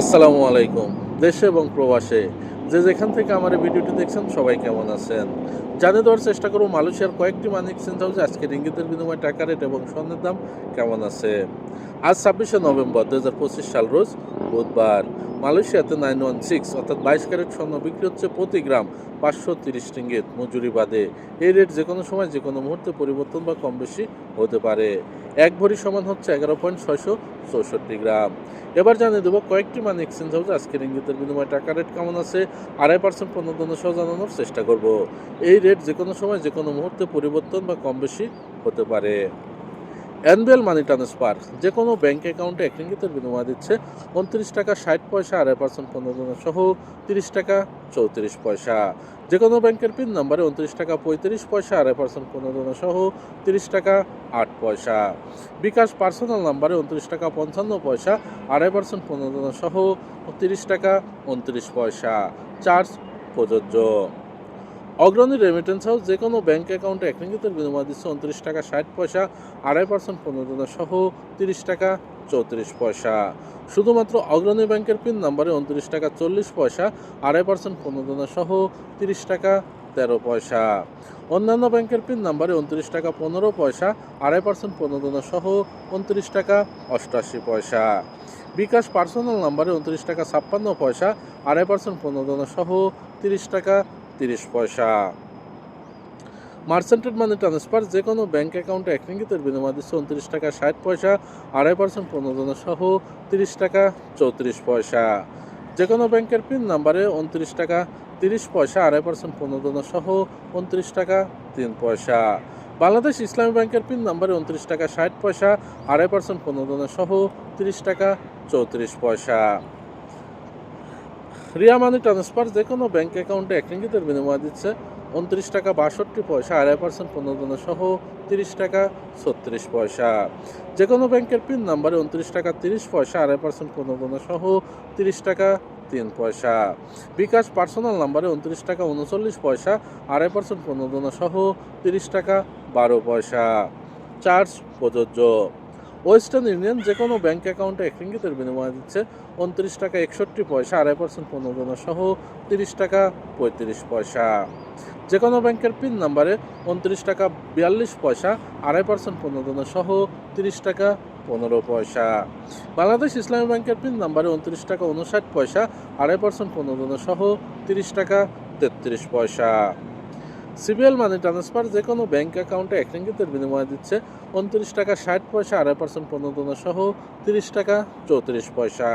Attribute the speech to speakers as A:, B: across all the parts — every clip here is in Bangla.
A: আসসালামু আলাইকুম, দেশে এবং প্রবাসে। যে যেখান থেকে আমার এই ভিডিওটি দেখছেন, সবাই কেমন আছেন? জানিয়ে দেওয়ার চেষ্টা করব, মালয়েশিয়ার কয়েকটি মানি এক্সচেঞ্জ হাউসে আজকের ইঙ্গিতের বিনিময়ে টাকা রেট এবং স্বর্ণের দাম কেমন আছে? আজ ছাব্বিশে নভেম্বর দু হাজার পঁচিশ সাল, রোজ বুধবার। মালয়েশিয়াতে নাইন ওয়ান সিক্স অর্থাৎ বাইশ ক্যারেট স্বর্ণ বিক্রি হচ্ছে প্রতি গ্রাম পাঁচশো তিরিশ রিঙ্গিত মজুরি বাদে। এই রেট যে কোনো সময় যে কোনো মুহূর্তে পরিবর্তন বা কম বেশি হতে পারে। এক ভরি সমান হচ্ছে এগারো পয়েন্ট ছয়শো চৌষট্টি গ্রাম। এবার জানিয়ে দেবো কয়েকটি মানি এক্সচেঞ্জ হাউস আজকের ইঙ্গিতের বিনিময়ে টাকা রেট কেমন আছে, আড়াই পার্সেন্ট প্রণোদন সহ জানানোর চেষ্টা করব। এই রেট যে কোনো সময় যে কোনো মুহূর্তে পরিবর্তন বা কম বেশি হতে পারে। অ্যানুয়াল মানি ট্রান্সফার যে কোনো ব্যাঙ্ক অ্যাকাউন্টে এক রিঙ্গিতের বিনিময় দিচ্ছে উনত্রিশ টাকা ষাট পয়সা আড়াই পার্সেন্ট প্রণোদন সহ তিরিশ টাকা চৌত্রিশ পয়সা। যে কোনো ব্যাংকের পিন নাম্বারে উনত্রিশ টাকা পঁয়ত্রিশ পয়সা আড়াই পার্সেন্ট প্রণোদন সহ তিরিশ টাকা আট পয়সা। বিকাশ পার্সোনাল নাম্বারে উনত্রিশ টাকা পঞ্চান্ন পয়সা আড়াই পার্সেন্ট প্রণোদন সহ তিরিশ টাকা উনত্রিশ পয়সা। চার্জ প্রযোজ্য। অগ্রণী রেমিটেন্স হাউস যে কোনো ব্যাংক অ্যাকাউন্টে এক রিঙ্গিতের বিনিময় দিচ্ছে উনত্রিশ টাকা ষাট পয়সা, আড়াই পার্সেন্ট প্রণোদন সহ তিরিশ টাকা চৌত্রিশ পয়সা। শুধুমাত্র অগ্রণী ব্যাংকের পিন নাম্বারে উনত্রিশ টাকা চল্লিশ পয়সা, আড়াই পার্সেন্ট প্রণোদন সহ তিরিশ টাকা তেরো পয়সা। অন্যান্য ব্যাংকের পিন নাম্বারে উনত্রিশ টাকা পনেরো পয়সা, আড়াই পার্সেন্ট প্রণোদন সহ উনত্রিশ টাকা অষ্টআশি পয়সা। বিকাশ পার্সোনাল নাম্বারে উনত্রিশ টাকা ছাপ্পান্ন পয়সা, আড়াই পার্সেন্ট প্রণোদন সহ তিরিশ টাকা পয়সা। মার্চেন্টেড মানি ট্রান্সফার যে কোনো ব্যাঙ্ক অ্যাকাউন্টে এক রিঙ্গিতের বিনিময় দিচ্ছে উনত্রিশ টাকা ষাট পয়সা, আড়াই পার্সেন্ট প্রণোদন সহ তিরিশ টাকা চৌত্রিশ পয়সা। যে কোনো ব্যাংকের পিন নাম্বারে উনত্রিশ টাকা তিরিশ পয়সা, আড়াই পার্সেন্ট প্রণোদন সহ উনত্রিশ টাকা তিন পয়সা। বাংলাদেশ ইসলামী ব্যাংকের পিন নাম্বারে উনত্রিশ টাকা ষাট পয়সা, আড়াই পার্সেন্ট প্রণোদন সহ তিরিশ টাকা চৌত্রিশ পয়সা। রিয়া মানি ট্রান্সফার যে কোনো ব্যাংক অ্যাকাউন্টে এক রিঙ্গিতের বিনিময় দিচ্ছে। উনত্রিশ টাকা বাষট্টি পয়সা, আড়াই পার্সেন্ট প্রণোদন সহ তিরিশ টাকা ছত্রিশ পয়সা। যে কোনো ব্যাংকের পিন নাম্বারে উনত্রিশ টাকা তিরিশ পয়সা, আড়াই পার্সেন্ট প্রণোদন সহ তিরিশ টাকা তিন পয়সা। বিকাশ পার্সোনাল নাম্বারে উনত্রিশ টাকা উনচল্লিশ পয়সা, আড়াই পার্সেন্ট প্রণোদন সহ তিরিশ টাকা বারো পয়সা। চার্জ প্রযোজ্য। ওয়েস্টার্ন ইউনিয়ন যে কোনো ব্যাংক অ্যাকাউন্টে এক রিঙ্গিতের বিনিময় দিচ্ছে। উনত্রিশ টাকা একষট্টি পয়সা, আড়াই পার্সেন্ট প্রণোদন সহ তিরিশ টাকা পঁয়ত্রিশ পয়সা। যে কোনো ব্যাংকের পিন নাম্বারে উনত্রিশ টাকা বিয়াল্লিশ পয়সা, আড়াই পার্সেন্ট প্রণোদন সহ তিরিশ টাকা পনেরো পয়সা। বাংলাদেশ ইসলামী ব্যাংকের পিন নাম্বারে উনত্রিশ টাকা উনষাট পয়সা, আড়াই পার্সেন্ট প্রণোদন সহ তিরিশ টাকা তেত্রিশ পয়সা। সিবিএল মানি ট্রান্সফার যে কোনো ব্যাংক অ্যাকাউন্টে এক রিঙ্গিতের বিনিময় দিচ্ছে উনত্রিশ টাকা ষাট পয়সা, আড়াই পার্সেন্ট প্রণোদন সহ তিরিশ টাকা চৌত্রিশ পয়সা।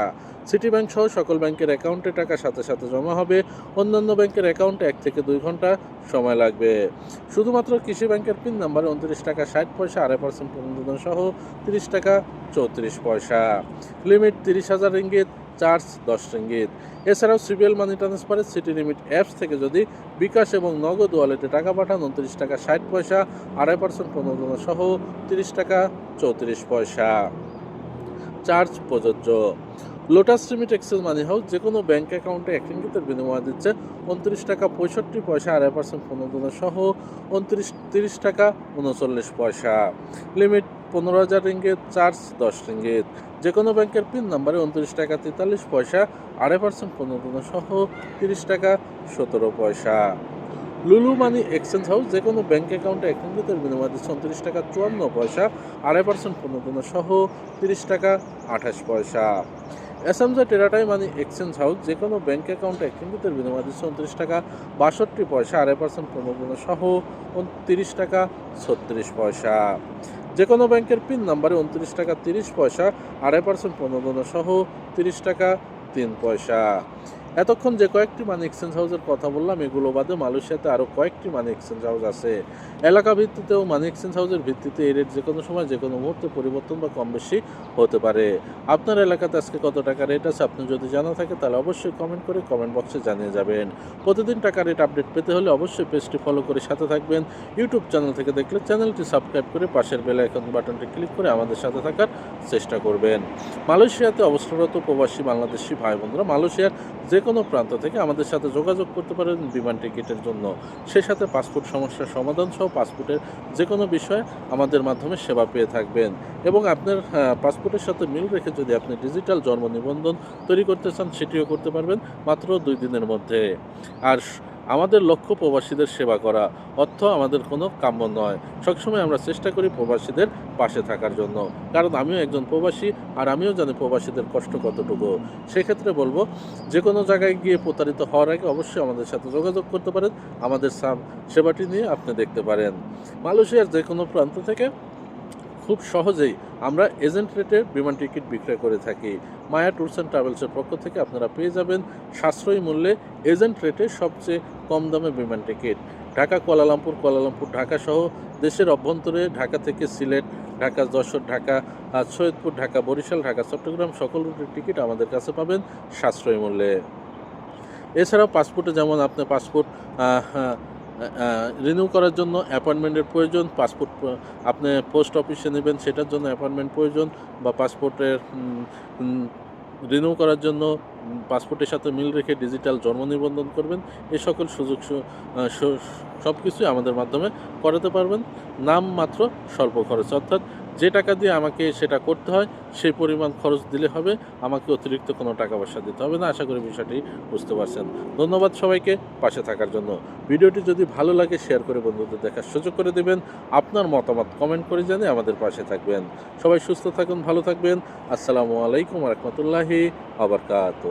A: সিটি ব্যাংক সহ সকল ব্যাংকের অ্যাকাউন্টে টাকা সাথে সাথে জমা হবে। অন্যান্য ব্যাংকের অ্যাকাউন্টে এক থেকে দুই ঘণ্টা সময় লাগবে। শুধুমাত্র কৃষি ব্যাংকের পিন নাম্বারে উনত্রিশ টাকা ষাট পয়সা, আড়াই পার্সেন্ট প্রণোদন সহ তিরিশ টাকা চৌত্রিশ পয়সা। লিমিট তিরিশ হাজার রিঙ্গিত। চার্জ দশ রিঙ্গিত। এছাড়াও সিবিএল মানি ট্রান্সফারের সিটি লিমিট অ্যাপস থেকে যদি বিকাশ এবং নগদ ওয়ালেটে টাকা পাঠান, উনত্রিশ টাকা ষাট পয়সা, আড়াই পার্সেন্ট প্রণোদন সহ তিরিশ টাকা চৌত্রিশ পয়সা। চার্জ প্রযোজ্য। Lotus limit access money house যে কোনো ব্যাঙ্ক অ্যাকাউন্টে এক রিঙ্গিতের বিনিময় দিচ্ছে উনত্রিশ টাকা পঁয়ষট্টি পয়সা, আড়াই পার্সেন্ট প্রণোদন সহ উনত্রিশ, তিরিশ টাকা উনচল্লিশ পয়সা। লিমিট পনেরো হাজার রিঙ্গিত চার্জ, দশ রিঙ্গিত যে কোনো ব্যাংকের পিন নাম্বারে উনত্রিশ টাকা, তেতাল্লিশ পয়সা, আড়াই পার্সেন্ট প্রণোদন সহ তিরিশ টাকা, সতেরো পয়সা। লুলু মানি এক্সচেঞ্জ হাউস যে কোনো ব্যাংক অ্যাকাউন্টে এক রিঙ্গিতের বিনিময় দিচ্ছে উনত্রিশ টাকা, চুয়ান্ন পয়সা, আড়াই পার্সেন্ট প্রণোদন সহ তিরিশ টাকা, আঠাশ পয়সা। অ্যাসামজা টেরাটাই মানি এক্সচেঞ্জ হাউস যে কোনো ব্যাংক অ্যাকাউন্টে এক রিঙ্গিতের বিনিময় দিচ্ছে উনত্রিশ টাকা, বাষট্টি পয়সা, আড়াই পার্সেন্ট প্রণোদন সহ তিরিশ টাকা, ছত্রিশ পয়সা। যে কোনো ব্যাংকের পিন নাম্বারে উনত্রিশ টাকা তিরিশ পয়সা, আড়াই পার্সেন্ট প্রণোদন সহ তিরিশ টাকা তিন পয়সা। এতক্ষণ যে কয়েকটি মানি এক্সচেঞ্জ হাউসের কথা বললাম, এগুলো বাদে মালয়েশিয়াতে আরও কয়েকটি মানি এক্সচেঞ্জ হাউস আছে। এলাকা ভিত্তিতেও মানি এক্সচেঞ্জ হাউসের ভিত্তিতে এই রেট যে কোনো সময় যে কোনো মুহূর্তে পরিবর্তন বা কম বেশি হতে পারে। আপনার এলাকাতে আজকে কত টাকা রেট আছে আপনি যদি জানা থাকে তাহলে অবশ্যই কমেন্ট করে কমেন্ট বক্সে জানিয়ে যাবেন। প্রতিদিন টাকা রেট আপডেট পেতে হলে অবশ্যই পেজটি ফলো করে সাথে থাকবেন। ইউটিউব চ্যানেল থেকে দেখলে চ্যানেলটি সাবস্ক্রাইব করে পাশের বেল আইকন বাটনটি ক্লিক করে আমাদের সাথে থাকার চেষ্টা করবেন। মালয়েশিয়াতে অবস্থানরত প্রবাসী বাংলাদেশি ভাই বোনরা মালয়েশিয়ার যে কোনো প্রান্ত থেকে আমাদের সাথে যোগাযোগ করতে পারেন বিমান টিকিটের জন্য। সে সাথে পাসপোর্ট সমস্যার সমাধান সহ পাসপোর্টের যে কোনো বিষয়ে আমাদের মাধ্যমে সেবা পেয়ে থাকবেন। এবং আপনার পাসপোর্টের সাথে মিল রেখে যদি আপনি ডিজিটাল জন্ম নিবন্ধন তৈরি করতে চান, সেটিও করতে পারবেন মাত্র দুই দিনের মধ্যে। আর আমাদের লক্ষ্য প্রবাসীদের সেবা করা অর্থ আমাদের কোনো কাম্য নয়। সবসময় আমরা চেষ্টা করি প্রবাসীদের পাশে থাকার জন্য। কারণ আমিও একজন প্রবাসী আর আমিও জানি প্রবাসীদের কষ্ট কতটুকু। সেক্ষেত্রে বলব যে কোনো জায়গায় গিয়ে প্রতারিত হওয়ার আগে অবশ্যই আমাদের সাথে যোগাযোগ করতে পারেন। আমাদের সাব সেবাটি নিয়ে আপনি দেখতে পারেন। মালয়েশিয়ার যে কোনো প্রান্ত থেকে খুব সহজেই আমরা এজেন্ট রেটে বিমান টিকিট বিক্রয় করে থাকি। মায়া ট্যুরস অ্যান্ড ট্রাভেলসের পক্ষ থেকে আপনারা পেয়ে যাবেন সাশ্রয়ী মূল্যে এজেন্ট রেটে সবচেয়ে কম দামে বিমান ticket Dhaka, Kuala Lumpur Kuala Lumpur, Dhaka সহ দেশের অভ্যন্তরে ঢাকা থেকে সিলেট, ঢাকা, যশোর, ঢাকা সৈয়দপুর, ঢাকা, বরিশাল, ঢাকা, চট্টগ্রাম সকল রুটের টিকিট আমাদের কাছে পাবেন সাশ্রয়ী মূল্যে। এছাড়াও পাসপোর্টে যেমন আপনি পাসপোর্ট রিনিউ করার জন্য অ্যাপয়েন্টমেন্টের প্রয়োজন পাসপোর্ট আপনি পোস্ট অফিসে নেবেন, সেটার জন্য অ্যাপয়েন্টমেন্ট প্রয়োজন বা পাসপোর্টের রিনিউ করার জন্য পাসপোর্টের সাথে মিল রেখে ডিজিটাল জন্ম নিবন্ধন করবেন। এ সকল সুযোগ সব কিছুই আমাদের মাধ্যমে করাতে পারবেন। নাম মাত্র স্বল্প খরচ অর্থাৎ যে টাকা দিয়ে আমাকে সেটা করতে হয়, সেই পরিমাণ খরচ দিলে হবে। আমাকে অতিরিক্ত কোনো টাকা পয়সা দিতে হবে না। আশা করি বিষয়টি বুঝতে পারছেন। ধন্যবাদ সবাইকে পাশে থাকার জন্য। ভিডিওটি যদি ভালো লাগে, শেয়ার করে বন্ধুদের দেখার সুযোগ করে দেবেন। আপনার মতামত কমেন্ট করে জানিয়ে আমাদের পাশে থাকবেন। সবাই সুস্থ থাকুন, ভালো থাকবেন। আসসালামু আলাইকুম রহমতুল্লাহি আবরকাত